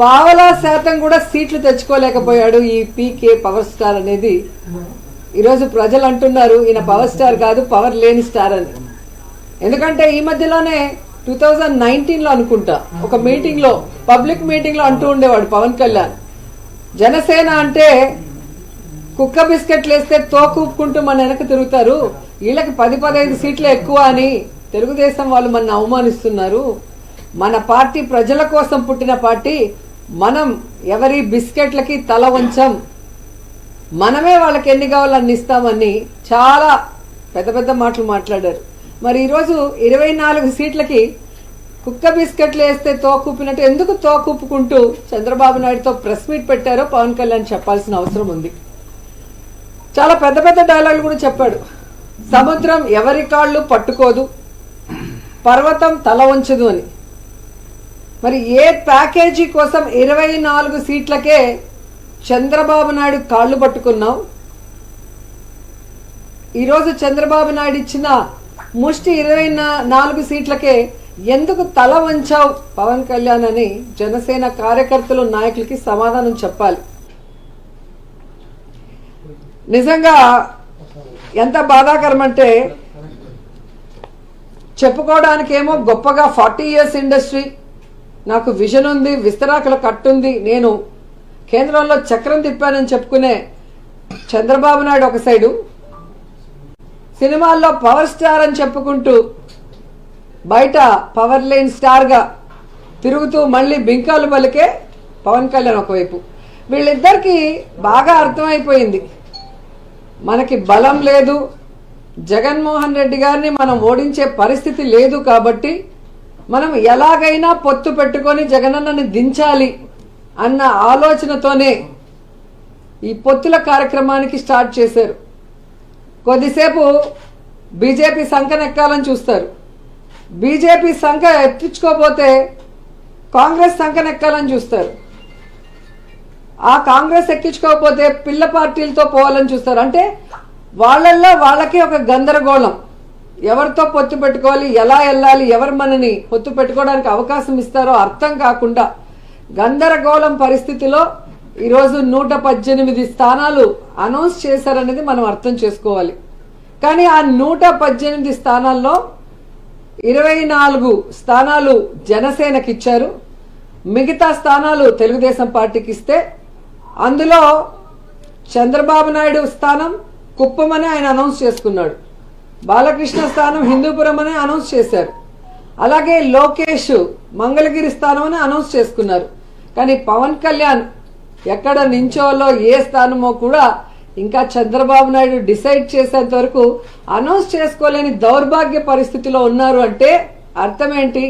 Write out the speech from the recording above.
పావలా శాతం కూడా సీట్లు తెచ్చుకోలేకపోయాడు ఈ పీకే పవర్ స్టార్ అనేది. ఈరోజు ప్రజలు అంటున్నారు ఈయన పవర్ స్టార్ కాదు పవర్ లేని స్టార్ అని. ఎందుకంటే ఈ మధ్యలోనే టూ థౌజండ్ నైన్టీన్లో అనుకుంటా ఒక మీటింగ్లో పబ్లిక్ మీటింగ్లో అంటూ ఉండేవాడు పవన్ కళ్యాణ్. జనసేన అంటే కుక్క బిస్కెట్లు వేస్తే తోకూపుకుంటూ మన వెనక తిరుగుతారు వీళ్ళకి పది పదహైదు సీట్లు ఎక్కువ అని తెలుగుదేశం వాళ్ళు మన అవమానిస్తున్నారు. మన పార్టీ ప్రజల కోసం పుట్టిన పార్టీ మనం ఎవరి బిస్కెట్లకి తల వంచం మనమే వాళ్ళకి ఎన్ని కావాలో అన్ని ఇస్తామని చాలా పెద్ద పెద్ద మాటలు మాట్లాడారు. మరి ఈరోజు ఇరవై నాలుగు సీట్లకి కుక్క బిస్కెట్లు వేస్తే తోకూపినట్టు ఎందుకు తోకూపుకుంటూ చంద్రబాబు నాయుడుతో ప్రెస్ మీట్ పెట్టారో పవన్ కళ్యాణ్ చెప్పాల్సిన అవసరం ఉంది. చాలా పెద్ద పెద్ద డైలాగులు కూడా చెప్పాడు. సముద్రం ఎవరి కాళ్ళు పట్టుకోదు పర్వతం తల వంచదు అని. మరి ఏ ప్యాకేజీ కోసం ఇరవై నాలుగు సీట్లకే చంద్రబాబు నాయుడు కాళ్ళు పట్టుకున్నావు? ఈరోజు చంద్రబాబు నాయుడు ఇచ్చిన ముష్టి ఇరవై నాలుగు సీట్లకే ఎందుకు తల వంచావు? పవన్ కళ్యాణ్ అని జనసేన కార్యకర్తలు నాయకులకి సమాధానం చెప్పాలి. నిజంగా ఎంత బాధాకరం అంటే చెప్పుకోవడానికేమో గొప్పగా ఫార్టీ ఇయర్స్ ఇండస్ట్రీ నాకు విజన్ ఉంది విస్తరాకుల కట్టుంది నేను కేంద్రంలో చక్రం తిప్పానని చెప్పుకునే చంద్రబాబు నాయుడు ఒక సైడు సినిమాల్లో పవర్ స్టార్ అని చెప్పుకుంటూ బయట పవర్ లైన్ స్టార్గా తిరుగుతూ మళ్ళీ బింకాలు పలికే పవన్ కళ్యాణ్ ఒకవైపు. వీళ్ళిద్దరికీ బాగా అర్థమైపోయింది. మనకి బలం లేదు. జగన్మోహన్ రెడ్డి గారిని మనం ఓడించే పరిస్థితి లేదు కాబట్టి మనం ఎలాగైనా పొత్తు పెట్టుకొని జగనన్నని దించాలి అన్న ఆలోచనతోనే ఈ పొత్తుల కార్యక్రమానికి స్టార్ట్ చేశారు. కొద్దిసేపు బీజేపీ సంఖనెక్కాలని చూస్తారు. బీజేపీ సంఖ ఎత్తించుకోపోతే కాంగ్రెస్ సంఖనెక్కాలని చూస్తారు. ఆ కాంగ్రెస్ ఎక్కించుకోకపోతే పిల్ల పార్టీలతో పోవాలని చూస్తారు. అంటే వాళ్ళల్లో వాళ్ళకి ఒక గందరగోళం. ఎవరితో పొత్తు పెట్టుకోవాలి ఎలా వెళ్ళాలి ఎవరు మనని పొత్తు పెట్టుకోవడానికి అవకాశం ఇస్తారో అర్థం కాకుండా గందరగోళం పరిస్థితిలో ఈరోజు నూట పద్దెనిమిది స్థానాలు అనౌన్స్ చేశారనేది మనం అర్థం చేసుకోవాలి. కానీ ఆ నూట పద్దెనిమిది స్థానాల్లో ఇరవై నాలుగు స్థానాలు జనసేనకి ఇచ్చారు. మిగతా స్థానాలు తెలుగుదేశం పార్టీకి ఇస్తే అందులో చంద్రబాబు నాయుడు స్థానం కుప్పమని ఆయన అనౌన్స్ చేసుకున్నాడు. బాలకృష్ణ స్థానం హిందూపురం అని అనౌన్స్ చేశారు. అలాగే లోకేష్ మంగళగిరి స్థానం అని అనౌన్స్ చేసుకున్నారు. కానీ పవన్ కళ్యాణ్ ఎక్కడ నించోలో ఏ స్థానమో కూడా ఇంకా చంద్రబాబు నాయుడు డిసైడ్ చేసేంత వరకు అనౌన్స్ చేసుకోలేని దౌర్భాగ్య పరిస్థితిలో ఉన్నారు అంటే అర్థం ఏంటి